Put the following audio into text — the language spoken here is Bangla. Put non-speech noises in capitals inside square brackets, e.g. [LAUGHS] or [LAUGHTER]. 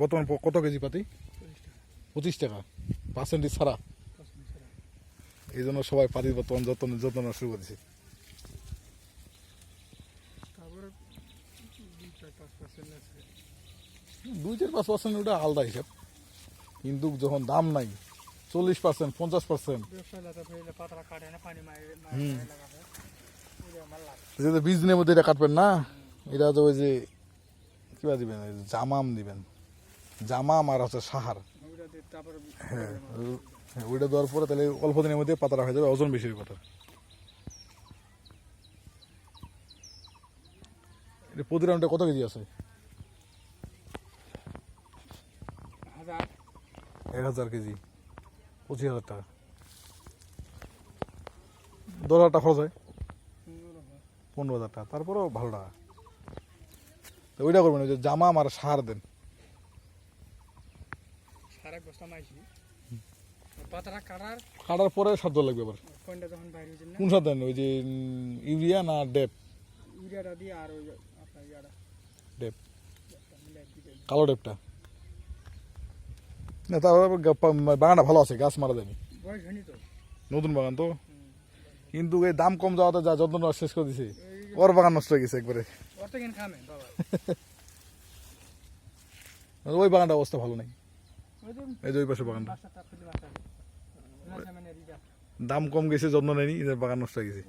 বর্তমান কত কেজি পাতি? পঁচিশ টাকা। পার্সেন্টেজ ছাড়া। এই জন্য সবাই পাতির বর্তমান যত্ন যত্ন নেওয়া শুরু করেছে। দুই চার পাঁচ পার্সেন্ট ওটা আলাদা হিসাব। কিন্তু যখন দাম নাই চল্লিশ পার্সেন্ট পঞ্চাশ পার্সেন্ট। যেটা বীজ দিনের মধ্যে এটা কাটবেন না? এটা তো ওই যে কিবা দিবেন? জামাম দিবেন। জামাম আর হচ্ছে সাহার। হ্যাঁ হ্যাঁ, ওইটা দেওয়ার পরে তাহলে অল্প দিনের মধ্যে পাতাটা হয়ে যাবে ওজন বেশি কথা প্রতি রাউন্ডে কত কেজি আছে? এক হাজার কেজি পঁচিশ হাজার টাকা। দশ হাজার টাকা খরচ হয়? পনেরো। হাজার টাকা তারপরেও ভালো টাকা। ওইটা করবেন ওই যে জামা আর সার দেন। সারা বস্তা মাইছি। পাতলা কাটার কাটার পরে সার দেওয়া লাগবে আবার। পয়েন্টটা যখন বাইরে হয়েছে কোন সার দেন? ওই যে ইউরিয়া না ডেপ? ইউরিয়াটা দিয়ে আর ওই আপনার ইয়াটা। ডেপ। কালো ডেপটা। না তারপর বাগানটা ভালো আছে গাছ মারা যায়নি। নতুন বাগান তো। কিন্তু এই দাম কম যাওয়াতে যা যত্ন শেষ করে দিছে। ওর বাগান নষ্ট হয়ে গেছে একবারে। [LAUGHS] ওই বাগানটা অবস্থা ভালো নাই। এই যে ওই পাশে বাগানটা। বাচ্চাটা ফেলে বাচ্চা না সামনে রিজা দাম কম গেছে যত্ন নেয়নি বাগান নষ্ট হয়ে গেছে।